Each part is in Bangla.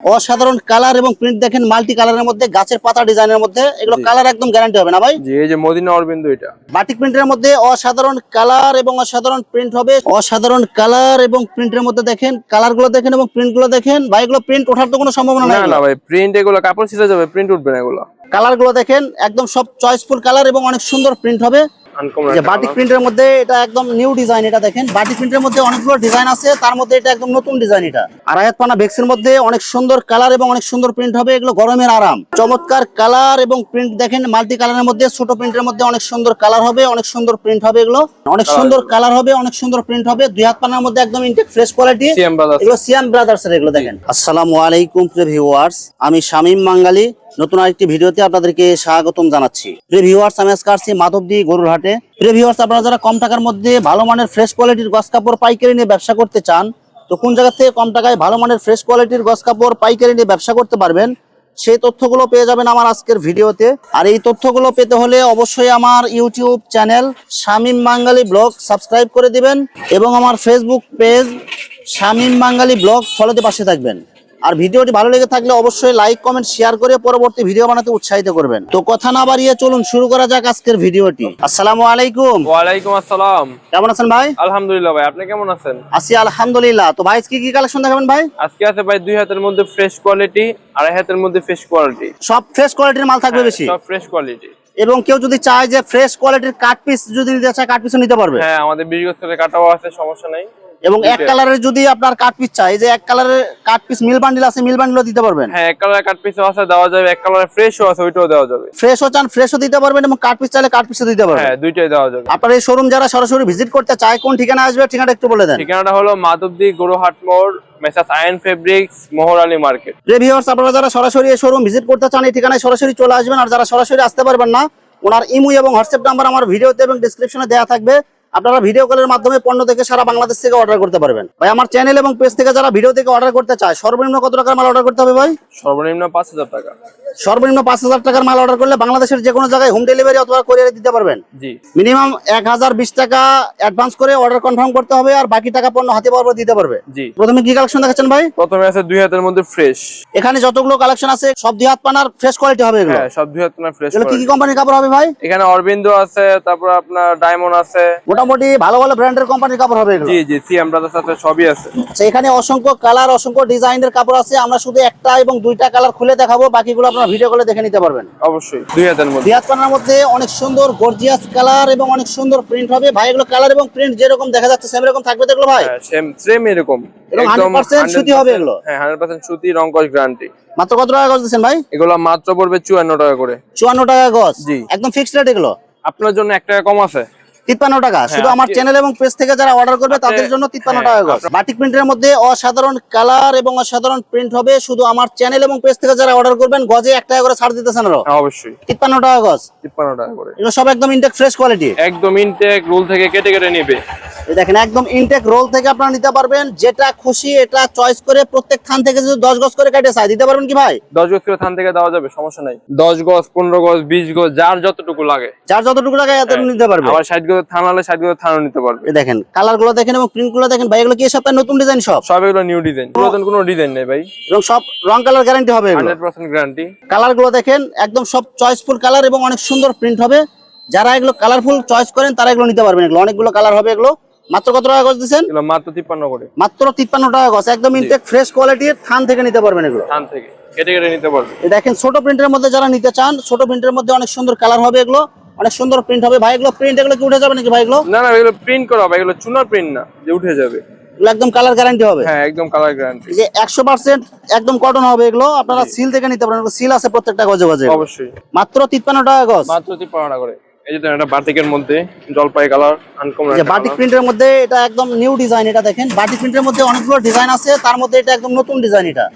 অসাধারণ কালার এবং প্রিন্ট দেখেন মাল্টি কালারের মধ্যে গাছের পাতা ডিজাইনের মধ্যে এগুলো কালার একদম গ্যারান্টি হবে না ভাই? জি এই যে মদিনা অরবিন্দ এটা। বাটিক প্রিন্টের মধ্যে অসাধারণ কালার এবং অসাধারণ প্রিন্ট হবে। অসাধারণ কালার এবং প্রিন্টের মধ্যে দেখেন কালারগুলো দেখেন এবং প্রিন্টগুলো দেখেন। ভাই এগুলো প্রিন্ট ওঠার তো কোনো সম্ভাবনা না নাই। না ভাই প্রিন্ট এগুলো কাপড় ছিঁড়ে যাবে প্রিন্ট উঠবে না এগুলো। কালারগুলো দেখেন একদম সব চয়েসফুল কালার এবং অনেক সুন্দর প্রিন্ট হবে। বাটিক প্রিন্টের মধ্যে এটা একদম নিউ ডিজাইন এটা দেখেন। বাটিক প্রিন্টের মধ্যে অনেকগুলো ডিজাইন আছে তার মধ্যে এটা একদম নতুন ডিজাইন এটা। আড়াইয়াত পানা বেক্সের মধ্যে অনেক সুন্দর কালার এবং অনেক সুন্দর প্রিন্ট হবে এগুলো গরমের আরাম। চমৎকার কালার এবং প্রিন্ট দেখেন মাল্টি কালারের মধ্যে ছোট প্রিন্টের মধ্যে অনেক সুন্দর কালার হবে অনেক সুন্দর প্রিন্ট হবে এগুলো। অনেক সুন্দর কালার হবে অনেক সুন্দর প্রিন্ট হবে দুই হাত পানার মধ্যে একদম ইনটেক ফ্রেশ কোয়ালিটি এগুলো সিয়াম ব্রাদার্স এর এগুলো দেখেন। আসসালামু আলাইকুম প্রিয় ভিউয়ার্স আমি শামীম মাঙ্গালি নতুন আরেকটি ভিডিওতে আপনাদেরকে স্বাগতম জানাচ্ছি। প্রিয় ভিউয়ার্স আমি আজকে আসছি মাধবদী গরুর হাটে প্রিয় ভিউয়ার্স আপনারা যারা কম টাকার মধ্যে ভালো মানের ফ্রেশ কোয়ালিটির গস কাপড় পাইকারি নিয়ে ব্যবসা করতে চান, তো কোন জায়গা থেকে কম টাকায় ভালো মানের ফ্রেশ কোয়ালিটির গস কাপড় পাইকারি নিয়ে ব্যবসা করতে পারবেন, সেই তথ্যগুলো পেয়ে যাবেন আমার আজকের ভিডিওতে। আর এই তথ্যগুলো পেতে হলে অবশ্যই আমার YouTube channel Shamim Bangali blog subscribe করে দিবেন এবং আমার Facebook page Shamim Bangali blog ফলোতে পাশে থাকবেন। আর ভিডিওটি ভালো লেগে থাকলে অবশ্যই লাইক কমেন্ট শেয়ার করে পরবর্তী ভিডিও বানাতে উৎসাহিত করবেন। তো কথা না বাড়িয়ে চলুন শুরু করা যাক আজকের ভিডিওটি। আসসালামু আলাইকুম। ওয়ালাইকুম আসসালাম। কেমন আছেন ভাই? আলহামদুলিল্লাহ ভাই আপনি কেমন আছেন? আছি আলহামদুলিল্লাহ। তো ভাই কি কি কালেকশন দেখাবেন ভাই? আজকে আছে ভাই দুই হাতের মধ্যে ফ্রেশ কোয়ালিটি আড়াই হাতের মধ্যে ফ্রেশ কোয়ালিটি সব ফ্রেশ কোয়ালিটির মাল থাকবে বেশি? সব ফ্রেশ কোয়ালিটি এবং কেউ যদি চায় যে ফ্রেশ কোয়ালিটির কাট পিস যদি নিতে চায় কাট পিসও নিতে পারবে? হ্যাঁ আমাদের বিশ করে কাটাও আছে সমস্যা নাই। এবং এক। কালারের যদি আপনার কাট পিস চাই যে এক কালারের কাট পিস মিল বান্ডিল আছে মিল বান্ডিলও দিতে পারবেন? হ্যাঁ এক কালার কাট পিসও আছে দেওয়া যাবে। এক কালার ফ্রেশও আছে ওইটাও দেওয়া যাবে। ফ্রেশও চান ফ্রেশও দিতে পারবেন এবং কাট পিস চাইলে কাট পিসও দিতে পারবেন। হ্যাঁ দুইটাই দেওয়া যাবে। আপনার এই শোরুম যারা সরাসরি ভিজিট করতে চায় কোন ঠিকানা আসবে ঠিকানা একটু বলে দেন। ঠিকানাটা হলো মাধবদী গরুহাট মোড় messrs Ayan fabrics Mohor Ali market reviewers আপনারা যারা সরাসরি এই শোরুম ভিজিট করতে চান এই ঠিকানায় সরাসরি চলে আসবেন। আর যারা সরাসরি আসতে পারবেন না ওনার ইমু এবং হোয়াটসঅ্যাপ নাম্বার আমার ভিডিওতে এবং ডিসক্রিপশনে দেওয়া থাকবে। আপনারা ভিডিও কলের মাধ্যমে পণ্য থেকে সারা বাংলাদেশ থেকে অর্ডার করতে পারবেন। ভাই আমার চ্যানেল এবং পেজ থেকে যারা ভিডিও থেকে অর্ডার করতে চায় সর্বনিম্ন কত টাকার মাল অর্ডার করতে হবে ভাই? সর্বনিম্ন পাঁচ হাজার টাকা। সর্বনিম্ন পাঁচ হাজার টাকার মাল অর্ডার করলে বাংলাদেশের যে কোনো জায়গায় হোম ডেলিভারি অথবা কোরিয়ারে দিতে পারবেন। জি। মিনিমাম এক হাজার বিশ টাকা অ্যাডভান্স করে অর্ডার কনফার্ম করতে হবে আর বাকি টাকা পণ্য হাতে পাওয়ার পর দিতে পারবে। জি। প্রথমে কি কালেকশন দেখাচ্ছেন ভাই? প্রথমে আছে দুই হাতের মধ্যে ফ্রেশ এখানে যতগুলো কালেকশন আছে সব দুই হাত পানার ফ্রেশ কোয়ালিটি হবে এগুলো। হ্যাঁ সব দুই হাত পানার ফ্রেশ কি কি কোম্পানির কাপড় হবে ভাই? এখানে অরবিন্দ আছে তারপর আপনার ডায়মন্ড আছে। মোটামুটি ভালো ভালো ব্র্যান্ডের কোম্পানির কাপড় হবে জি জি সিএম ব্রাদার্স আছে সবই আছে। আচ্ছা, এখানে অসংখ্য কালার অসংখ্য ডিজাইনের কাপড় আছে। আমরা শুধু একটা এবং দুইটা কালার খুলে দেখাবো বাকিগুলো আপনারা ভিডিও কলে দেখে নিতে পারবেন। অবশ্যই দুই হাতের মধ্যে। দুই মধ্যে অনেক সুন্দর গর্জিয়াস কালার এবং অনেক সুন্দর প্রিন্ট হবে। ভাই এগুলো কালার এবং প্রিন্ট যেরকম দেখা যাচ্ছে সেম এরকম থাকবে তো এগুলো ভাই? হ্যাঁ সেম সেম এরকম। এবং 100% সুতি হবে এগুলো? হ্যাঁ হান্ড্রেড পার্সেন্ট সুতি রংকশ গ্যারান্টি মাত্র কত টাকা গজ দিচ্ছেন ভাই? এগুলো মাত্র পড়বে চুয়ান্ন টাকা করে। চুয়ান্ন টাকা গজ? জি। একদম ফিক্সড রেট এগুলো? আপনার জন্য এক টাকা কম আছে? তিপ্পান্ন টাকা শুধু আমার চ্যানেল এবং পেজ থেকে যারা অর্ডার করবে তাদের জন্য তিপ্পান্ন হ্যাঁ, টাকা গজ বাটিক প্রিন্টের মধ্যে অসাধারণ কালার এবং অসাধারণ প্রিন্ট হবে। শুধু আমার চ্যানেল এবং পেজ থেকে যারা অর্ডার করবেন গজে এক টাকা করে ছাড় দিতেছেন হ্যাঁ অবশ্যই। তিপ্পান্ন টাকা গজ তিপ্পান্ন টাকা করে। এগুলো সব একদম ইনটেক ফ্রেশ কোয়ালিটি একদম ইনটেক রোল থেকে কেটে কেটে নিবে। দেখেন একদম ইনটেক রোল থেকে আপনারা নিতে পারবেন যেটা খুশি এটা চয়েস করে প্রত্যেক খান থেকে যদি দশ গজ করে কেটে চাই দিতে পারবেন কি ভাই? দশ গজ করে থান থেকে দেওয়া যাবে সমস্যা নাই। দশ গজ পনেরো গজ বিশ গজ যার যতটুকু লাগে। যার যতটুকু টাকা এত হ্যাঁ। নিতে পারবে। আবার ষাট গজ থান হলে ষাট গজ থানও নিতে পারবে। দেখেন কালারগুলো দেখেন এবং প্রিন্টগুলো দেখেন ভাই এগুলো কি সপ্তাহে নতুন ডিজাইন সব? সব এগুলো নিউ ডিজাইন পুরাতন কোনো ডিজাইন নেই ভাই। এবং সব রং কালার গ্যারান্টি হবে হান্ড্রেড পার্সেন্ট গ্যারান্টি কালারগুলো দেখেন একদম সব চয়েসফুল কালার এবং অনেক সুন্দর প্রিন্ট হবে। যারা এগুলো কালারফুল চয়েস করেন তারা এগুলো নিতে পারবেন। এগুলো অনেকগুলো কালার হবে এগুলো। মাত্র কত টাকা গজ দিচ্ছেন? মাত্র তিপ্পান্ন করে। মাত্র তিপ্পান্ন টাকা গজ একদম ইনটেক ফ্রেশ কোয়ালিটির থান থেকে নিতে পারবেন এগুলো। থান থেকে কেটে কেটে নিতে পারবে দেখেন ছোট প্রিন্টের মধ্যে যারা নিতে চান ছোট প্রিন্টের মধ্যে অনেক সুন্দর কালার হবে এগুলো অনেক সুন্দর প্রিন্ট হবে। ভাই এগুলো প্রিন্ট এগুলো কি উঠে যাবে নাকি ভাই এগুলো? না না এগুলো প্রিন্ট করা হবে এগুলো চুনার প্রিন্ট না যে উঠে যাবে। এগুলো একদম কালার গ্যারান্টি হবে। হ্যাঁ একদম কালার গ্যারান্টি যে একদম কটন হবে এগুলো আপনারা সিল থেকে নিতে পারেন। সিল আছে প্রত্যেকটা গজে গজে অবশ্যই। মাত্র তিপ্পান্ন টাকা গজ। মাত্র তিপ্পান্ন টাকা করে। এই যে এটা বাটিকের মধ্যে জলপাই কালার আনকমন যে বাটিক প্রিন্টের মধ্যে এটা একদম নিউ ডিজাইন এটা দেখেন। বাটিক প্রিন্টের মধ্যে অনেকগুলো ডিজাইন আছে তার মধ্যে এটা একদম নতুন ডিজাইন এটা।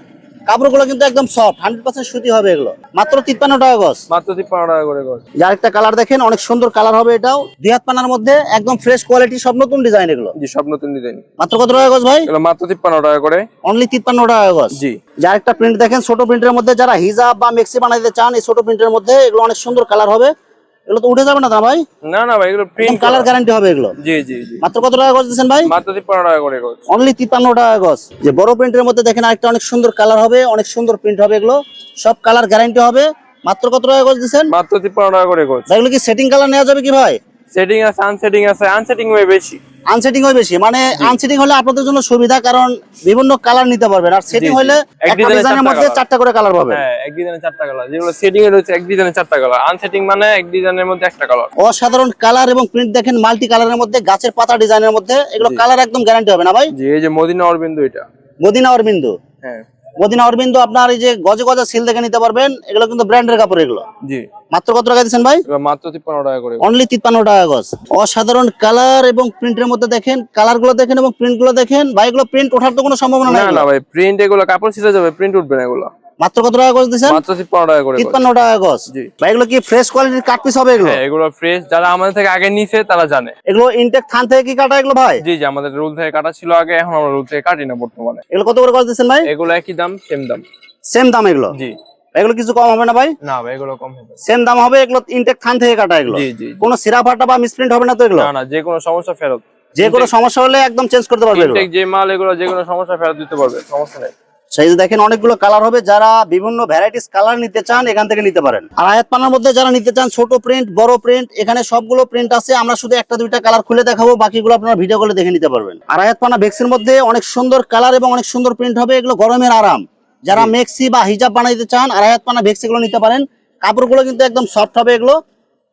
কাপড়গুলো কিন্তু একদম সফট হান্ড্রেড পার্সেন্ট সুতি হবে এগুলো। মাত্র তিপ্পান্ন টাকা গজ। মাত্র তিপ্পান্ন টাকা করে গজ। যে আরেকটা কালার দেখেন অনেক সুন্দর কালার হবে এটাও। দুই হাত পানার মধ্যে একদম ফ্রেশ কোয়ালিটি সব নতুন ডিজাইন এগুলো। জি সব নতুন ডিজাইন মাত্র কত টাকা গজ ভাই? মাত্র তিপ্পান্ন টাকা করে। অনলি তিপ্পান্ন টাকা গজ। জি। যে আরেকটা প্রিন্ট দেখেন ছোট প্রিন্টের মধ্যে যারা হিজাব বা মেক্সি বানাইতে চান এই ছোট প্রিন্টের মধ্যে এগুলো অনেক সুন্দর কালার হবে। এগুলো তো উঠে যাবে না ভাই? না না ভাই এগুলো প্রিন্ট কালার গ্যারান্টি হবে এগুলো? জি জি জি। মাত্র কত টাকা গজ দিচ্ছেন ভাই? মাত্র তিপ্পান্ন টাকা করে গজ। অনলি তিপ্পান্ন টাকা গজ। যে বড় প্রিন্টের মধ্যে দেখেন আরেকটা অনেক সুন্দর কালার হবে অনেক সুন্দর প্রিন্ট হবে এগুলো। সব কালার গ্যারান্টি হবে। মাত্র কত টাকা গজ দিচ্ছেন মাত্র তিপ্পান্ন টাকা করে গজ। এগুলো কি সেটিং কালার নেওয়া যাবে কি ভাই? সেটিং আছে আনসেটিং আছে আনসেটিং হয়ে বেশি। আনসেটিং হয় বেশি মানে আনসেটিং হলে আপনাদের জন্য সুবিধা কারণ বিভিন্ন কালার নিতে পারবেন আর সেটিং হলে এক ডিজাইনের চারটা মধ্যে। চারটা করে কালার পাবেন। হ্যাঁ এক ডিজাইনে চারটা কালার যেগুলো সেটিং এর রয়েছে এক ডিজাইনে চারটা কালার আনসেটিং মানে এক ডিজাইনের মধ্যে একটা কালার অসাধারণ কালার এবং প্রিন্ট দেখেন মাল্টি কালারের মধ্যে গাছের পাতা ডিজাইনের মধ্যে এগুলো কালার একদম গ্যারান্টি হবে না ভাই? জি এই যে মদিনা অরবিন্দু এটা। মদিনা অরবিন্দু। হ্যাঁ। মদিনা অরবিন্দ আপনার এই যে গজে গজা সিল দেখে নিতে পারবেন এগুলো কিন্তু ব্র্যান্ডের কাপড় এগুলো। জি। মাত্র কত টাকা দিচ্ছেন ভাই? মাত্র তিপ্পান্ন টাকা করে। অনলি তিপ্পান্ন টাকা গজ। অসাধারণ কালার এবং প্রিন্টের মধ্যে দেখেন কালারগুলো দেখেন এবং প্রিন্টগুলো দেখেন। ভাই এগুলো প্রিন্ট ওঠার তো কোনো সম্ভাবনা না নাই। না ভাই প্রিন্ট এগুলো কাপড় ছিঁড়ে যাবে প্রিন্ট উঠবে না এগুলো। মাত্র কত টাকা গজ দিচ্ছেন মাত্র টাকা করে গজ। তিপ্পান্ন টাকা গজ। জি। ভাই এগুলো কি ফ্রেশ কোয়ালিটির কাট পিস হবে এগুলো? হ্যাঁ এগুলো ফ্রেশ যারা আমাদের থেকে আগে নিছে তারা জানে। এগুলো ইনটেক থান থেকে কি কাটা এগুলো ভাই? জি জি আমাদের রুল থেকে কাটা ছিল আগে এখন আমরা রুল থেকে কাটি না বর্তমানে। এগুলো কত করে গজ দিচ্ছেন ভাই? এগুলো একই দাম সেম দাম। সেম দাম এগুলো? জি। এগুলো কিছু কম হবে না ভাই? না ভাই এগুলো কম হবে। সেম দাম হবে এগুলো ইনটেক থান থেকে কাটা এগুলো। জি জি। কোনো সিরা ফাটা বা মিসপ্রিন্ট হবে না তো এগুলো? না না যে কোনো সমস্যা ফেরত। যে কোনো সমস্যা হলে একদম চেঞ্জ করতে পারবে যে মাল এগুলো যে কোনো সমস্যা ফেরত দিতে পারবে সমস্যা নেই। সেই যে দেখেন অনেকগুলো কালার হবে যারা বিভিন্ন ভ্যারাইটিস কালার নিতে চান এখান থেকে নিতে পারেন। আর আয়াত পানার মধ্যে যারা নিতে চান ছোট প্রিন্ট বড় প্রিন্ট এখানে সবগুলো প্রিন্ট আছে। আমরা শুধু একটা দুইটা কালার খুলে দেখাবো বাকিগুলো আপনারা ভিডিও কলে দেখে নিতে পারবেন। আর আয়াত পানা ভেক্সির মধ্যে অনেক সুন্দর কালার এবং অনেক সুন্দর প্রিন্ট হবে এগুলো গরমের আরাম। যারা মেক্সি বা হিজাব বানাইতে চান আর আয়াত পানা ভেক্সি গুলো নিতে পারেন। কাপড়গুলো কিন্তু একদম সফট হবে এগুলো।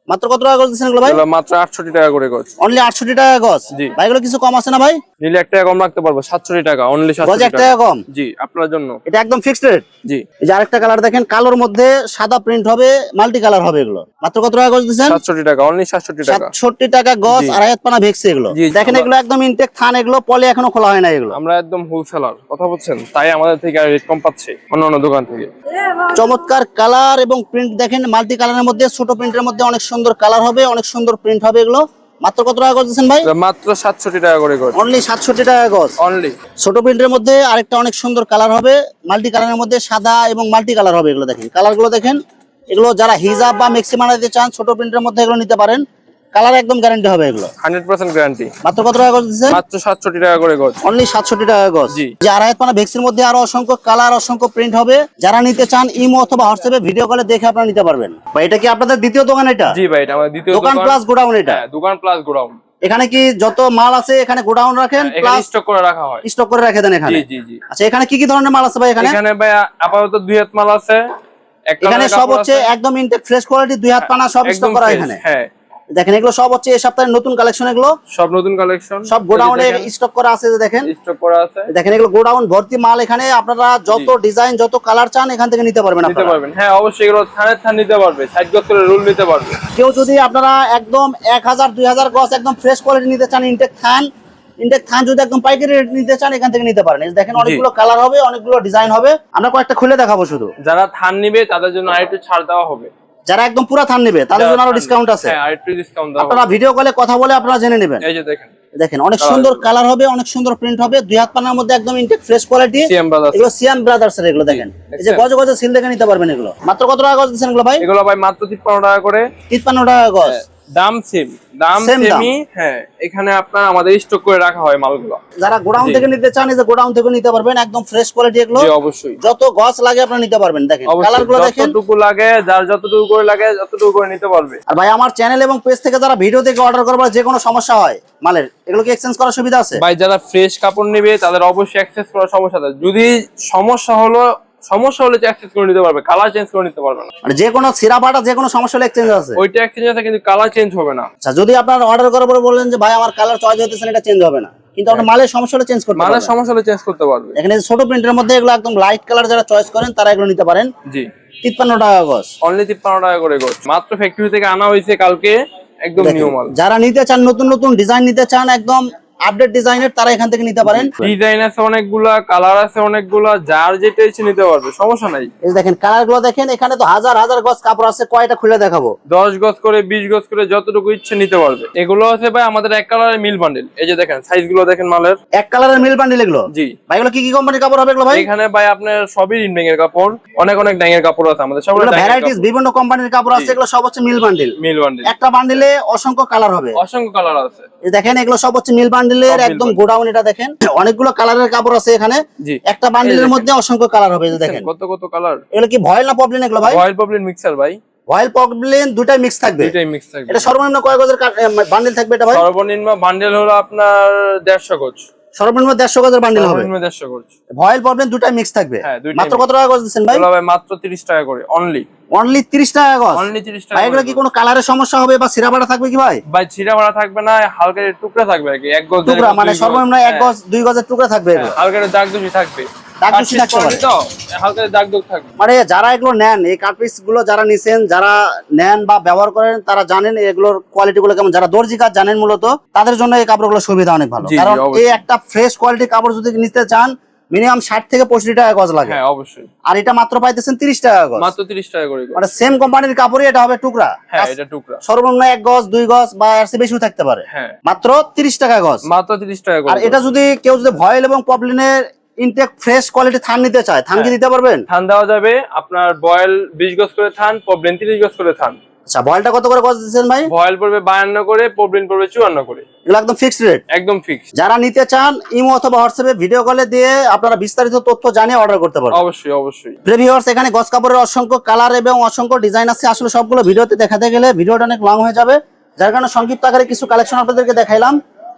মাত্র কত টাকা করে দিচ্ছেন এগুলো ভাই? মাত্র আটষট্টি টাকা করে গজ। অনলি আটষট্টি টাকা গজ। ভাই এগুলো কিছু কম আছে না ভাই? নিলে এক টাকা কম রাখতে পারব সাতষট্টি টাকা অনলি সাতষট্টি টাকা। কম? জি আপনার জন্য। এটা একদম ফিক্সড রেট জি। এই যে আরেকটা কালার দেখেন কালোর মধ্যে সাদা প্রিন্ট হবে মাল্টি কালার হবে এগুলো। মাত্র কত টাকা গজ দিচ্ছেন? সাতষট্টি টাকা অনলি সাতষট্টি টাকা। সাতষট্টি টাকা গজ। আর পানা ভেক্সি এগুলো। দেখেন এগুলো একদম ইনটেক থান এগুলো পলে এখনও খোলা হয় না এগুলো। আমরা একদম হোলসেলার কথা বলছেন? তাই আমাদের থেকে রেট কম পাচ্ছে অন্য অন্য দোকান থেকে। চমৎকার কালার এবং প্রিন্ট দেখেন মাল্টি কালারের মধ্যে ছোট প্রিন্টের মধ্যে অনেক সুন্দর কালার হবে অনেক সুন্দর প্রিন্ট হবে এগুলো। মাত্র কত টাকা দিচ্ছেন ভাই? মাত্র সাতষট্টি টাকা করে গজ অনলি সাতষট্টি টাকা গজ। অনলি ছোট প্রিন্টের মধ্যে আরেকটা অনেক সুন্দর কালার হবে। মাল্টি কালারের মধ্যে সাদা এবং মাল্টি কালার হবে এগুলো দেখেন। কালারগুলো দেখেন। এগুলো যারা হিজাব বা মেক্সি বানাইতে চান ছোট প্রিন্টের মধ্যে এগুলো নিতে পারেন। কালার একদম গ্যারান্টি হবে এগুলো। হান্ড্রেড পার্সেন্ট গ্যারান্টি মাত্র কত টাকা গজ দিচ্ছেন মাত্র সাতষট্টি টাকা করে গজ। অনলি সাতষট্টি টাকা গজ। জি। যে আড়াই পানা ভেক্সির মধ্যে আরও অসংখ্য কালার অসংখ্য প্রিন্ট হবে। যারা নিতে চান ইমো অথবা হোয়াটসঅ্যাপে ভিডিও কলে দেখে আপনারা নিতে পারবেন। বা এটা কি আপনাদের দ্বিতীয় দোকান এটা? জি ভাই এটা আমাদের দ্বিতীয় দোকান প্লাস গোডাউন এটা। হ্যাঁ দোকান প্লাস গোডাউন এখানে কি যত মাল আছে এখানে গোডাউন রাখেন? প্লাস স্টক করে রাখা হয়। স্টক করে রেখে দেন এখানে। জি জি জি। আচ্ছা এখানে কি কি ধরনের মাল আছে ভাই এখানে? এখানে ভাই আপাতত দুই হাত মাল আছে। এখানে সব হচ্ছে একদম ইনটেক ফ্রেশ কোয়ালিটি দুই হাত পানা সব স্টক করা এখানে। হ্যাঁ। দেখেন এগুলো সব হচ্ছে এই সপ্তাহের নতুন কালেকশন এগুলো। সব নতুন কালেকশন সব গোডাউনে স্টক করা আছে দেখেন। স্টক করা আছে। দেখেন এগুলো গোডাউন ভর্তি মাল এখানে আপনারা যত ডিজাইন যত কালার চান এখান থেকে নিতে পারবেন নিতে পারবেন। হ্যাঁ অবশ্যই এগুলো থানের থান নিতে পারবে। সাইড গজ করে রুল নিতে পারবে। কেউ যদি আপনারা একদম এক হাজার দুই হাজার গছ একদম ফ্রেশ কোয়ালিটি নিতে চান ইনটেক থান ইনটেক থান যদি একদম পাইকারি রেট নিতে চান এখান থেকে নিতে পারেন। দেখেন অনেকগুলো কালার হবে অনেকগুলো ডিজাইন হবে। আমরা কয়েকটা খুলে দেখাবো শুধু। যারা থান নিবে তাদের জন্য আরেকটু ছাড় দেওয়া হবে। যারা একদম পুরা থান নেবে তাদের জন্য আরও ডিসকাউন্ট আছে। হ্যাঁ আপনারা ভিডিও কলে কথা বলে আপনারা জেনে নেবেন। এই যে দেখেন। দেখেন অনেক সুন্দর কালার হবে অনেক সুন্দর প্রিন্ট হবে দুই হাত পানার মধ্যে একদম intact fresh quality CM brothers এগুলো সিয়াম ব্রাদার্স এর এগুলো দেখেন। এই যে গজ গজে সিল দেখে নিতে পারবেন এগুলো। মাত্র কত টাকা গজ দিচ্ছেন এগুলো ভাই? এগুলো ভাই মাত্র তিপ্পান্ন টাকা করে। তিপ্পান্ন টাকা গজ। দাম সেম দাম সেমই হ্যাঁ এখানে আপনার আমাদের স্টক করে রাখা হয় মালগুলো। যারা গোডাউন থেকে নিতে চান এই যে গোডাউন থেকে নিতে পারবেন একদম ফ্রেশ কোয়ালিটি এগুলো। জি অবশ্যই। যত গছ লাগে আপনারা নিতে পারবেন দেখেন কালার অবশ্যই দেখেন। যতটুকু লাগে যার যতটুকু করে লাগে যতটুকু করে নিতে পারবে। আর ভাই আমার চ্যানেল এবং পেজ থেকে যারা ভিডিও থেকে অর্ডার করবার যে কোনো সমস্যা হয় মালের এগুলো কি এক্সচেঞ্জ করার সুবিধা আছে? ভাই যারা ফ্রেশ কাপড় নেবে তাদের অবশ্যই অ্যাক্সেস করার সমস্যা আছে। যদি সমস্যা হলো সমস্যা হলে অ্যাক্সেস করে নিতে পারবে কালার চেঞ্জ করে নিতে পারবে না। মানে যে কোনো সিরা ফাটা যে কোনো সমস্যা হলে এক্সচেঞ্জ আছে? ওইটা এক্সচেঞ্জ আছে কিন্তু কালার চেঞ্জ হবে না। আচ্ছা যদি আপনার অর্ডার করার পরে বললেন যে ভাই আমার কালার চয়েস হইতেছে না, এটা চেঞ্জ হবে না। কিন্তু আপনার মালের সমস্যা হলে চেঞ্জ করতে মালের সমস্যা হলে চেঞ্জ করতে পারবে। এখানে ছোট প্রিন্টের মধ্যে এগুলো একদম লাইট কালার যারা চয়েস করেন তারা এগুলো নিতে পারেন। জি। তিপ্পান্ন টাকা গজ। অনলি তিপ্পান্ন টাকা করে গোছ মাত্র ফ্যাক্টরি থেকে আনা হয়েছে কালকে একদম নিউ মাল। যারা নিতে চান নতুন নতুন ডিজাইন নিতে চান একদম আপডেট ডিজাইনের তারা এখান থেকে নিতে পারেন। ডিজাইন আছে অনেকগুলা কালার আছে অনেকগুলা যার যেটা ইচ্ছে নিতে পারবে সমস্যা নাই। এই দেখেন কালারগুলো দেখেন এখানে তো হাজার হাজার গজ কাপড় আছে কয়টা খুলে দেখাবো? দশ গজ করে বিশ গজ করে যতটুকু ইচ্ছে নিতে পারবে। এগুলো আছে ভাই আমাদের এক কালারের মিল বান্ডিল এই যে দেখেন সাইজগুলো দেখেন মালের। এক কালারের মিল বান্ডিল এগুলো? জি। ভাই এগুলো কি কি কোম্পানির কাপড় হবে এগুলো ভাই? এখানে ভাই আপনার সবই ইনডেং এর কাপড় অনেক অনেক ড্যাঙের কাপড় আছে আমাদের সব ভ্যারাইটিস বিভিন্ন কোম্পানির কাপড় আছে এগুলো সব হচ্ছে মিল বান্ডিল মিল বান্ডিল একটা বান্ডিলে অসংখ্য কালার হবে। অসংখ্য কালার আছে। এই দেখেন এগুলো সব হচ্ছে মিল বান্ডিলের একদম গোডাউন এটা দেখেন। অনেকগুলো কালারের কাপড় আছে এখানে। একটা বান্ডিলের মধ্যে অসংখ্য কালার হবে দেখেন কত কত কালার? এগুলো কি ভয়েল না পপলিন এগুলো ভাই? ভয়েল পপলিন মিক্সার ভাই। ভয়েল পপলিন দুটাই মিক্স থাকবে। দুটাই মিক্স থাকবে। এটা সর্বনিম্ন কয় গজের বান্ডিল থাকবে এটা ভাই? সর্বনিম্ন বান্ডিল হলো আপনার দেড়শো গজ। সর্বনিম্ন দেড়শো গজের বান্ডিল হবে। সর্বনিম্ন দেড়শো গজ। ভয়েল প্রবলেম দুটাই মিক্স থাকবে। হ্যাঁ, মাত্র কত টাকা গজ দিবেন ভাই? ভাই মাত্র তিরিশ টাকা করে অনলি অনলি তিরিশ টাকা গজ? অনলি তিরিশ টাকা ভাই এগুলো কি কোনো কালারের সমস্যা হবে বা সিরাপাটা থাকবে কি ভাই? ভাই ছিঁড়া থাকবে না হালকা টুকরা থাকবে আর কি এক গজ টুকরা মানে সর্বনিম্ন এক হ্যাঁ, গজ দুই গজের টুকরা থাকবে হ্যাঁ, হালকা দাগ দুই থাকবে। দাগ কাট থাকতে তো হালকা দাগ দুগ থাকবে। মানে যারা এগুলো নেন এই কাটপিসগুলো যারা নিছেন যারা নেন বা ব্যবহার করেন তারা জানেন এগুলোর কোয়ালিটি গুলো কেমন। যারা দর্জি কাজ জানেন মূলত তাদের জন্য এই কাপড়গুলো সুবিধা অনেক ভালো। কারণ এই একটা ফ্রেশ কোয়ালিটির কাপড় যদি নিতে চান মিনিমাম ষাট থেকে পঁয়ষট্টি টাকা গজ লাগে। হ্যাঁ অবশ্যই। আর এটা মাত্র পাইতেছেন তিরিশ টাকা গজ। মাত্র তিরিশ টাকা করে মানে সেম কোম্পানির কাপড়ই এটা হবে টুকরা। হ্যাঁ এটা টুকরা। সর্বনিম্ন এক গজ দুই গজ বা এর চেয়ে বেশিও থাকতে পারে। হ্যাঁ। মাত্র তিরিশ টাকা গজ। মাত্র তিরিশ টাকা আর এটা যদি কেউ যদি ভয়েল এবং পপলিনের ইনটেক ফ্রেশ কোয়ালিটি থান নিতে চায় থান কি হ্যাঁ। দিতে পারবেন? থান দেওয়া যাবে আপনার বয়েল বিশ গজ করে থান পবলিন তিরিশ গজ করে থান আচ্ছা ভয়েলটা কত করে গজ দিচ্ছেন ভাই? বয়েল পড়বে বায়ান্ন করে পবলিন পড়বে চুয়ান্ন করে। এগুলো একদম ফিক্সড রেট একদম ফিক্স যারা নিতে চান ইমো অথবা হোয়াটসঅ্যাপে ভিডিও কলে দিয়ে আপনারা বিস্তারিত তথ্য জানিয়ে অর্ডার করতে পারবেন। অবশ্যই অবশ্যই। প্রিভিউয়ার্স এখানে গস কাপড়ের অসংখ্য কালার এবং অসংখ্য ডিজাইন আছে। আসলে সবগুলো ভিডিওতে দেখাতে গেলে ভিডিওটা অনেক লং হয়ে যাবে। যার কারণে সংক্ষিপ্ত আকারে কিছু কালেকশন আপনাদেরকে দেখাইলাম।